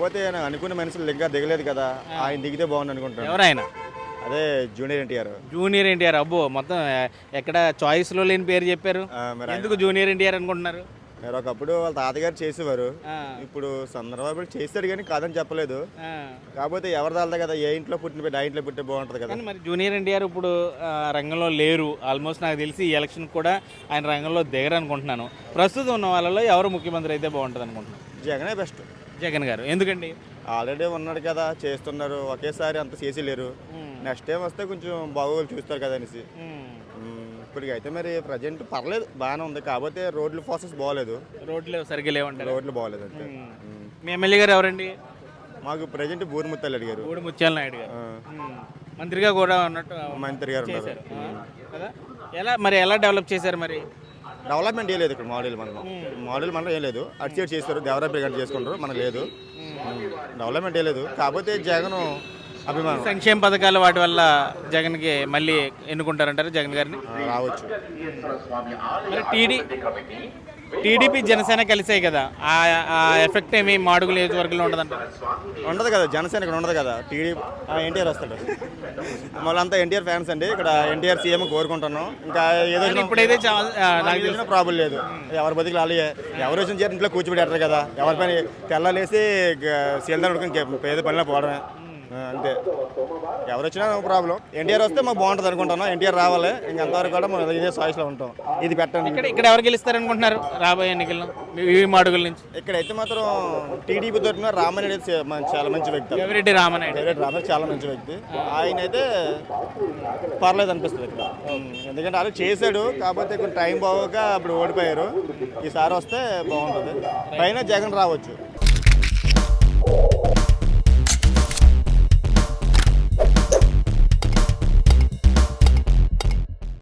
కాకపోతే నేను అనుకున్న మనుషులు ఇంకా దిగలేదు కదా. ఆయన దిగితే బాగుంది అనుకుంటాను ఎవరైనా? అదే జూనియర్ ఎన్టీఆర్. జూనియర్ ఎన్టీఆర్. అబ్బో మొత్తం ఎక్కడ చాయిస్లో లేని పేరు చెప్పారు. ఎందుకు జూనియర్ ఎన్టీఆర్ అనుకుంటున్నారు? మీరు ఒకప్పుడు వాళ్ళ తాతగారు చేసేవారు. ఇప్పుడు చంద్రబాబు చేస్తాడు కానీ కాదని చెప్పలేదు. ఆ. కాకపోతే ఎవరి దాల్దా కదా ఏ ఇంట్లో పుట్టిన బిడ్డ ఆ ఇంట్లో పుట్టే బాగుంటుంది కదా. కానీ మరి జూనియర్ ఎన్టీఆర్ ఇప్పుడు ఆ, రంగంలో లేరు. ఆల్మోస్ట్ నాకు తెలిసి ఈ ఎలక్షన్ కూడా ఆయన రంగంలో దిగరు అనుకుంటున్నాను ప్రస్తుతం ఉన్న వాళ్ళలో ఎవరు ముఖ్యమంత్రి అయితే బాగుంటుంది అనుకుంటున్నాను జగనే బెస్ట్. జగన్ గారు. ఎందుకండి? ఆల్రెడీ ఉన్నాడు కదా చేస్తున్నారు. ఒకేసారి అంత చేసి లేరు. నెక్స్ట్ టైం వస్తే కొంచెం బాగోగులు చూస్తారు కదా అనేసి. ఉమ్, ఇప్పటికైతే మరి ప్రజెంట్ పర్లేదు బాగానే ఉంది. కాకపోతే రోడ్లు ప్రాసెస్ బాగోలేదు. రోడ్లు సరిగ్గా లేవంటారు రోడ్లు బాగోలేదు అంతే. మీ ఎమ్మెల్యే గారు ఎవరండి? మాకు ప్రజెంట్ బూరిముత్తాలు అడిగారు గూడి ముత్యాల నాయుడు గారు. మంత్రిగా కూడా ఉన్నట్టు మంత్రి గారు ఉన్నారు. ఎలా మరి ఎలా డెవలప్ చేశారు మరి? డెవలప్మెంట్ ఏం లేదు ఇక్కడ మోడల్ మనం మోడల్ మనం ఏం లేదు. అటు సైడ్ చేస్తారు దేవరాపల్లి గంట చేసుకుంటారు మనకు లేదు. డెవలప్మెంట్ ఏం లేదు. కాకపోతే జగన్ అభిమానం సంక్షేమ పథకాలు వాటి వల్ల జగన్కి మళ్ళీ ఎన్నుకుంటారంటారు జగన్ గారిని? రావచ్చు. టీడీ టీడీపీ జనసేన కలిసాయి కదా. ఆ ఎఫెక్ట్ ఏమి మాడుగుల నియోజకవర్గంలో ఉండదంటారు ఉండదు కదా జనసేన ఇక్కడ ఉండదు కదా. టీడీ ఎన్టీఆర్ వస్తాడు. మళ్ళంతా ఎన్టీఆర్ ఫ్యాన్స్ అండి. ఇక్కడ ఎన్టీఆర్ సీఎం కోరుకుంటున్నాం ఇంకా ఏదో ఇప్పుడైతే నాకు నాకు ప్రాబ్లం లేదు. ఎవరి బతికి అలాగే ఎవరు వచ్చిన చేతి ఇంట్లో కూర్చోబెట్టారు కదా. ఎవరి పని తెల్లాలేసి సీఎల్దార్ ఉడుకుని పేద పనిలో పోవడమే. అంతే. ఎవరు వచ్చినా నో ప్రాబ్లం. ఎన్టీఆర్ వస్తే మాకు బాగుంటుంది అనుకుంటున్నాం ఎన్టీఆర్ రావాలి. ఇంకంతవరకు కూడా మనం ఇదే సాయిస్లో ఉంటాం. ఇది పెట్టండి. ఇక్కడ ఇక్కడ ఎవరు గెలుస్తారనుకుంటున్నారు? రాబోయే ఎన్నికల్లో? ఈ మాడుగుల నుంచి. ఇక్కడైతే మాత్రం టీడీపీ తరఫున అనేది చే- మన- చాలా మంచి వ్యక్తి. ఎవరెడ్డి రామనాయుడు? ఫేవరెట్ రామన్ చాలా మంచి వ్యక్తి. ఆయన అయితే పర్లేదు అనిపిస్తుంది ఇక్కడ. ఎందుకంటే అలా చేశాడు. కాకపోతే కొంచెం టైం బాగోక అప్పుడు ఓడిపోయారు. ఈసారి వస్తే బాగుంటుంది. పైన జగన్ రావచ్చు.